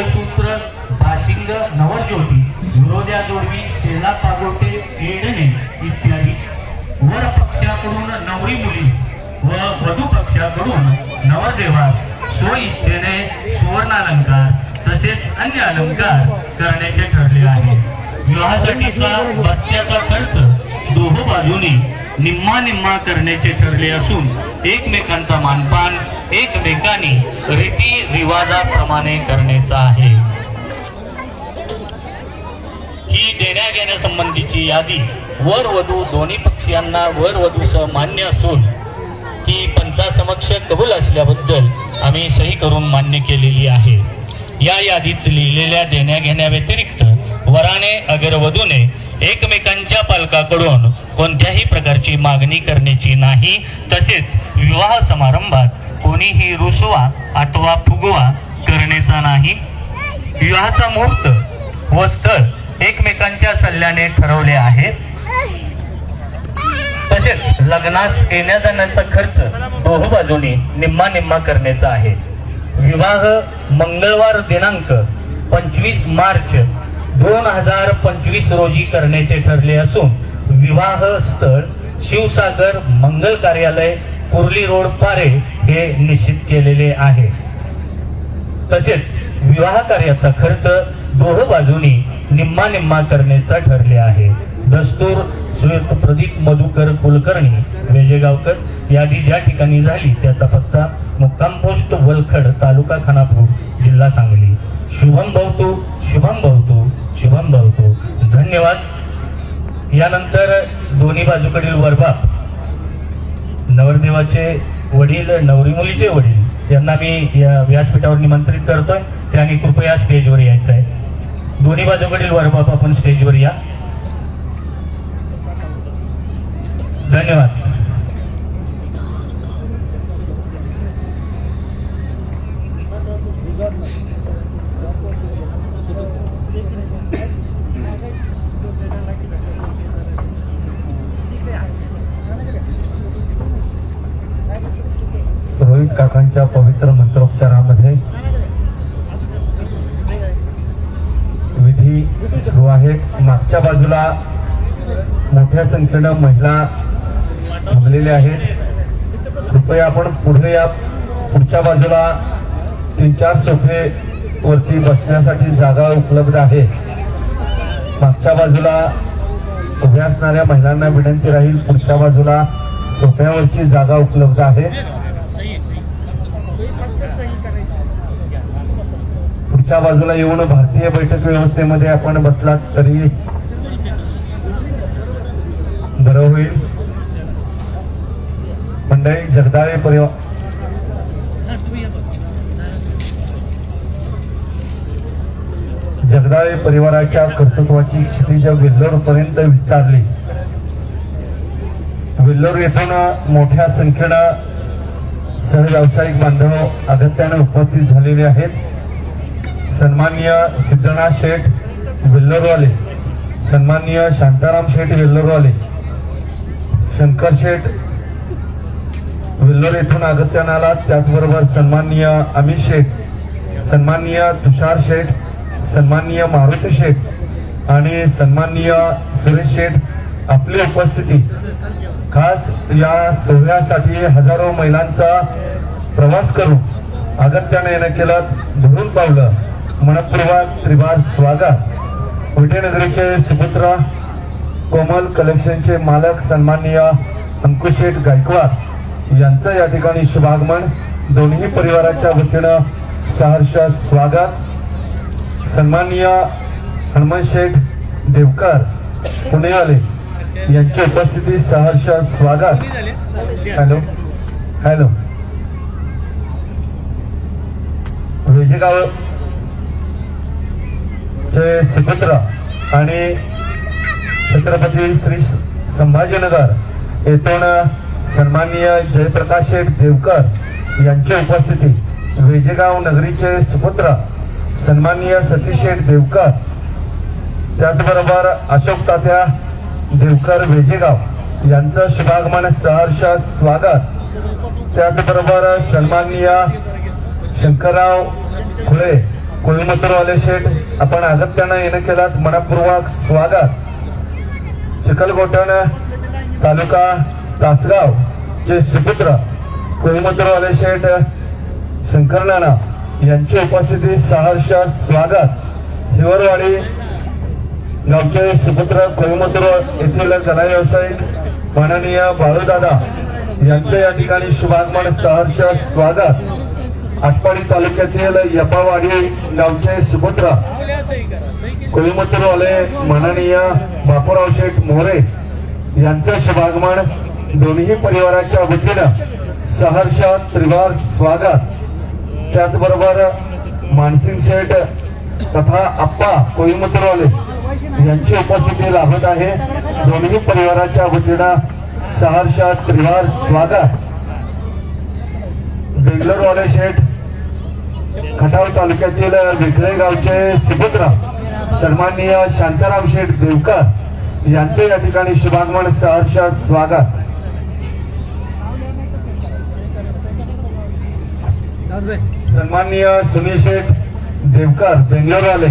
मंगळसूत्र भाषिंग नवज्योती विरोध्या जोडवी शेला पागोटे एडणे इत्यादी. वर पक्षाकडून नवरी मुली व वधू पक्षाकडून नवदेवास स्वइच्छेने सुवर्ण अलंकार तसेच अन्य अलंकार करण्याचे ठरले आहे. विवाहासाठीचा बसण्याचा खर्च दोहो बाजूने निम्मा निम्मा करण्याचे ठरले असून एकमेकांचा मानपान एकमेकांनी रीती रिवाजाप्रमाणे करण्याचा आहे. ही देण्या घेण्यासंबंधीची यादी वर वधू दोन्ही पक्षीयांना वर वधूसह मान्य असून ती पंचासमक्ष कबूल असल्याबद्दल आम्ही सही करून मान्य केलेली आहे. या यादीत लिहिलेल्या देण्या घेण्याव्यतिरिक्त वराने अगरवधूने एकमेकांच्या पालकाकडून कोणत्याही प्रकारची मागणी करण्याची नाही. तसेच विवाह समारंभात कोणीही रुसवा अथवा फुगवा करण्याचा नाही. विवाहाचा मुहूर्त व स्थळ एकमेकांच्या सल्ल्याने ठरवले आहे तसेच लग्नास येण्या जाण्याचा खर्च दोह बाजूने निम्मा निम्मा करण्याचा आहे. विवाह मंगळवार दिनांक पंचवीस मार्च दोन हजार पंचवीस रोजी करण्याचे ठरले असून विवाह स्थळ शिवसागर मंगल कार्यालय कुर्ली रोड पारे हे निश्चित केलेले आहे. तसेच विवाह कार्याचा खर्च दोह बाजूनी निम्मा निम्मा करण्याचा ठरले आहे. दस्तूर श्वेत प्रदीप मधुकर कुलकर्णी वेजेगावकर यादी ज्या ठिकाणी झाली त्याचा पत्ता मुक्काम पोस्ट वलखड तालुका खानापूर जिल्हा सांगली. शुभम भवतू शुभम भाऊ शुभम भावतो धन्यवाद. यानंतर दोन्ही बाजूकडील वरबाप नवरदेवाचे वडील नवरी मुलीचे वडील यांना मी या व्यासपीठावर निमंत्रित करतोय. त्यांनी कृपया स्टेजवर यायचं आहे. दोन्ही बाजूकडील वरबाप आपण स्टेजवर या. धन्यवाद. काकांच्या पवित्र मंत्रोच्चारामध्ये विधी सुरू आहे मागच्या बाजूला मोठ्या संख्येनं महिला थांबलेल्या आहेत. कृपया आपण पुढे या. पुढच्या बाजूला तीन चार सोफे वरती बसण्यासाठी जागा उपलब्ध आहे. मागच्या बाजूला उभ्या असणाऱ्या महिलांना विनंती राहील. पुढच्या बाजूला सोफ्यावरची जागा उपलब्ध आहे. पुढच्या बाजूला येऊन भारतीय बैठक व्यवस्थेमध्ये आपण बसलात तरी बरं होईल. मंडळी जगदाळे परिवार जगदाळे परिवाराच्या कर्तृत्वाची क्षितिज वेल्लोर पर्यंत विस्तारली. वेल्लोर येथून मोठ्या संख्येनं सहव्यावसायिक बांधव अगत्यानं उपस्थित झालेले आहेत. सन्माननीय सिद्धनाथ शेठ वेल्लरवाले सन्माननीय शांताराम शेठ वेल्लरवाले शंकर शेठ वेल्लोर येथून अगत्यानं आला त्याचबरोबर सन्माननीय अमित शेठ सन्माननीय तुषार शेठ सन्माननीय मारुती शेठ आणि सन्माननीय सुरेश शेठ आपली उपस्थिती. खास या सोहळ्यासाठी हजारो महिलांचा प्रवास करून अगत्याने येणं केलं धरून पावलं. मनपूर्वक त्रिवार स्वागत. विजयनगरीचे सुपुत्र कोमल कलेक्शनचे मालक सन्माननीय अंकुशेठ गायकवाड यांचं या ठिकाणी शुभागमन. दोन्ही परिवाराच्या वतीनं सहर्ष स्वागत. सन्माननीय हनुमान शेठ देवकर पुणेवाले यांची उपस्थिती सहर्ष स्वागत. Hello hello. वेजेगाव चे सुपुत्र आणि छत्रपती श्री संभाजीनगर येथून सन्माननीय जयप्रकाश शेठ देवकर यांची उपस्थिती वेजेगाव नगरीचे सुपुत्र सन्माननीय सतीश शेठ देवकर त्याचबरोबर अशोक तात्या देवकर वेजेगाव यांचं शुभागमन सहर्ष स्वागत. त्याचबरोबर सन्माननीय शंकरराव खुळे कोळीमतरवाले शेठ आपण अगत्यानं येणं केलात मनपूर्वक स्वागत. चिखलगोटण तालुका तासगाव चे सुपुत्र कोईमतूरवाले शेठ शंकरनाना यांची उपस्थिती सहर्ष स्वागत. हिवरवाडी गावचे सुपुत्र कोईमतूर येथील कला व्यावसायिक माननीय बाळूदादा यांचं या ठिकाणी शुभागमन सहर्ष स्वागत. आटपाडी तालुक्यातील यपावाडी गावचे सुपुत्र कोईमतूरवाले माननीय बापूराव शेठ मोरे यांचं शुभागमन दोन्ही परिवाराच्या वतीनं सहर्ष त्रिवार स्वागत. त्याचबरोबर मानसिंग शेठ तथा आप्पा कोईमतूरवाले यांची उपस्थिती लाभत आहे. दोन्ही परिवाराच्या वतीनं सहर्ष त्रिवार स्वागत. बेंगलोरवाले शेठ खटाव तालुक्यातील विखळे गावचे सुपुत्र सन्माननीय शांताराम शेठ देवकर यांचे या ठिकाणी शुभागमन सहर्ष स्वागत. सन्माननीय सुनील शेठ देवकर बेंगलोरवाले.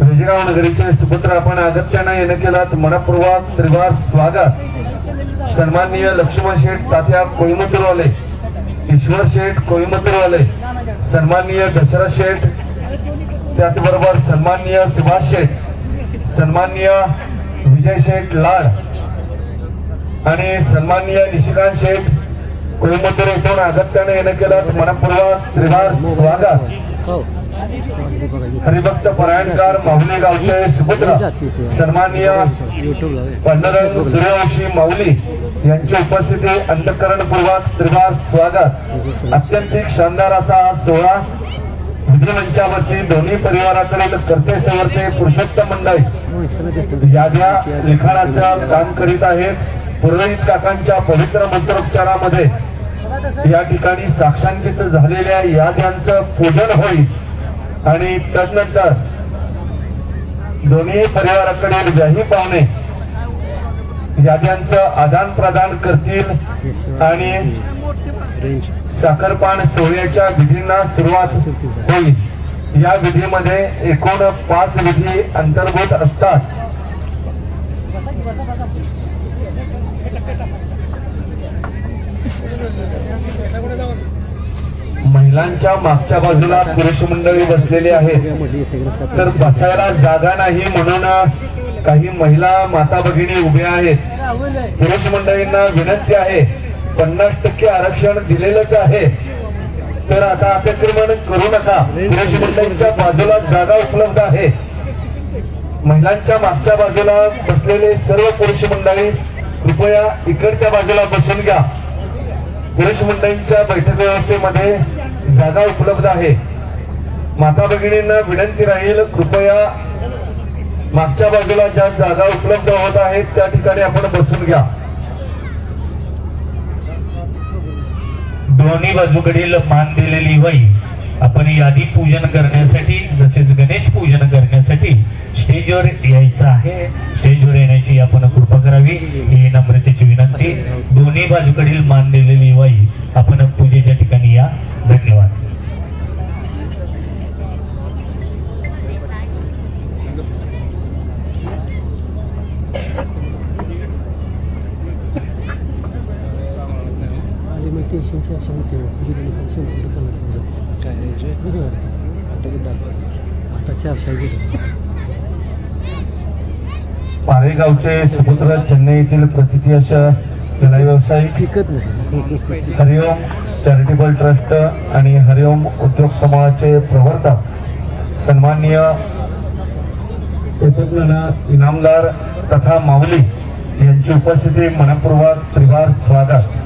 रेजिराव नगरीचे सुपुत्र आपण अगत्यानं येणं केलात. मनपूर्वक त्रिवार स्वागत. सन्माननीय लक्ष्मण शेठ तात्या कोईमतूरवाले ईश्वर शेठ कोईमतूरवाले. सन्माननीय दशरथ शेठ त्याचबरोबर सन्माननीय सुभाष शेठ सन्माननीय विजय शेठ लाड आणि सन्माननीय निशिकांत शेठ कोईमतूर येथून अगत्याने येणं केलं मनपूर्वक त्रिवार स्वागत. हरिभक्त परायणकार माहुली गावचे सुपुत्र सन्माननीय पंढरंग सूर्यवंशी माऊली यांची उपस्थिती अंतकरणपूर्वक त्रिवार स्वागत. अत्यंत शानदार असा हा सोहळा विधिमंचावरती दोन्ही परिवाराकडील कर्ते सवर्ते पुरुषोत्तम मंडळी याद्या लिखाणाचं काम करीत आहेत. पुरोहित काकांच्या पवित्र मंत्रोच्चारामध्ये या ठिकाणी साक्षांकित झालेल्या याद्यांचं पूजन होईल. आणि तदनंतर दोन्ही परिवाराकडील व्याही पाहुणे याद्यांचं आदान प्रदान करतील आणि साखरपान सोहळ्याच्या विधींना सुरुवात होईल. या विधीमध्ये एकूण पाच विधी अंतर्भूत असतात. महिलांच्या मागच्या बाजूला पुरुष मंडळी बसलेली आहेत. तर बसायला जागा नाही म्हणून काही महिला माता भगिनी उभ्या आहेत. पुरुष मंडळींना विनंती आहे पन्नास टक्के आरक्षण दिलेलंच आहे. तर आता अतिक्रमण करू नका. पुरुष मंडळींच्या बाजूला जागा उपलब्ध आहे. महिलांच्या मागच्या बाजूला बसलेले सर्व पुरुष मंडळी कृपया इकडच्या बाजूला बसून घ्या. पुरुष मंडळींच्या बैठक व्यवस्थेमध्ये जागा उपलब्ध आहे. माता भगिनींना विनंती राहील कृपया मागच्या बाजूला ज्या जागा उपलब्ध होत आहेत त्या ठिकाणी आपण बसून घ्या. दोन्ही बाजूकडील मान दिलेली वही आपण यादी पूजन करण्यासाठी तसेच गणेश पूजन करण्यासाठी स्टेजवर यायचं आहे. स्टेजवर येण्याची आपण कृपा करावी. ही नम्रतेची विनंती. दोन्ही बाजूकडील मान दिलेली वही आपण पूजेच्या ठिकाणी या. धन्यवाद. Alimentation शांती शंभर पन्नास हजार आता चारशे गेले पारेगावचे सुपुत्र चेन्नई येथील प्रसिद्धी अशा कला व्यावसायिक टिकत नाही हरिओम चॅरिटेबल ट्रस्ट आणि हरिओम उद्योग समूहाचे प्रवर्तक सन्माननीय इनामदार तथा माऊली यांची उपस्थिती मनपूर्वक त्रिवार स्वागत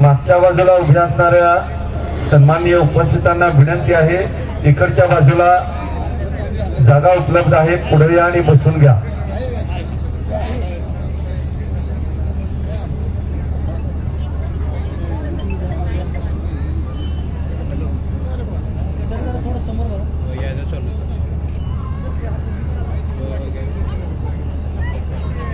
मागच्या बाजूला उभ्या असणाऱ्या सन्माननीय उपस्थितांना विनंती आहे इकडच्या बाजूला जागा उपलब्ध आहे पुढे या आणि बसून घ्या.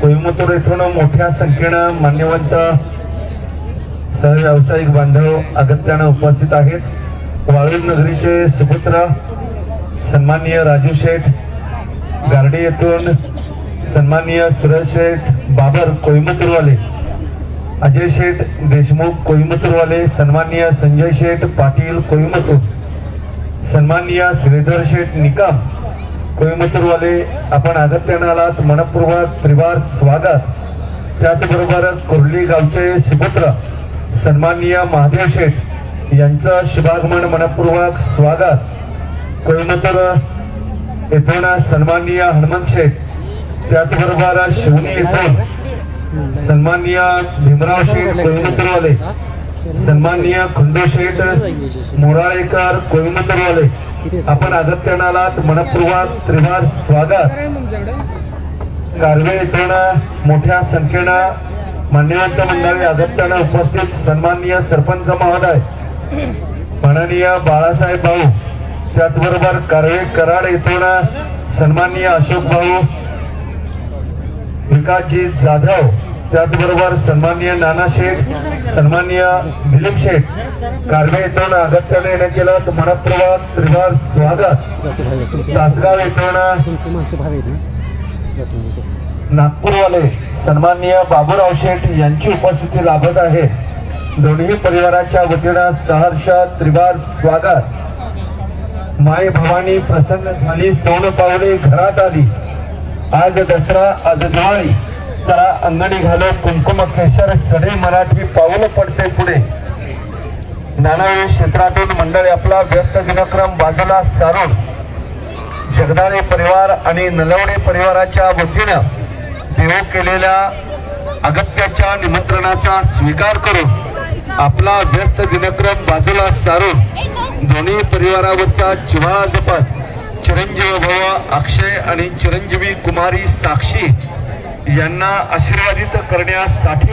कोईमतूर येथून मोठ्या संख्येनं मान्यवंत सहव्यावसायिक बांधव अगत्यानं उपस्थित आहेत. वाळूज नगरीचे सुपुत्र सन्माननीय राजू शेठ गारडे येथून सन्माननीय सुरज शेठ बाबर कोईमतूरवाले अजय शेठ देशमुख कोईमतूरवाले सन्माननीय संजय शेठ पाटील कोईमतूर सन्माननीय श्रीधर शेठ निकाम कोईमतूरवाले आपण अगत्यानं आलात. मनपूर्वक त्रिवार स्वागत. त्याचबरोबर कुर्ली गावचे सुपुत्र सन्माननीय महादेव शेठ यांचं शुभागमन मनपूर्वक स्वागत. कोईमतूर येथून सन्माननीय हनुमंत शेठ त्याचबरोबर शिवनी येथून सन्माननीय भीमराव शेठ कोईमतूरवाले सन्माननीय खंडू शेठ मोराळेकर कोईमतूरवाले आपण अगत्यानं मनपूर्वक त्रिवार स्वागत. कारवे येथून मोठ्या संख्येनं मान्यवंत मंडळी अगत्यानं उपस्थित सन्माननीय सरपंच महोदय माननीय बाळासाहेब भाऊ त्याचबरोबर कारवे कराड येथून सन्माननीय अशोक भाऊ विकासजी जाधव त्याचबरोबर सन्माननीय नाना शेठ सन्माननीय दिलीप शेठ कारवे येथून अगत्याने येण्यात केलं तर मनपूर्वक त्रिवार स्वागत. तासगाव येथून नागपूरवाले सन्माननीय बाबूराव शेठ यांची उपस्थिती लाभत आहे. दोन्ही परिवाराच्या वतीनं सहर्ष त्रिवार स्वागत. माय भवानी प्रसन्न झाली सोन पावले घरात आली. आज दसरा आज दिवाळी. चला अंगणी घालो कुंकुम केशर सडे मराठी पाऊल पडते पुढे. नानावे क्षेत्रातून मंडळी आपला व्यस्त दिनक्रम बाजूला सारून जगदाळे परिवार आणि नलवणे परिवाराच्या वतीनं देव केलेल्या अगत्याच्या निमंत्रणाचा स्वीकार करून आपला व्यस्त दिनक्रम बाजूला सारून दोन्ही परिवारावरचा जिव्हाळा जपत चिरंजीव भव अक्षय आणि चिरंजीवी कुमारी साक्षी यांना आशीर्वादित करण्यासाठी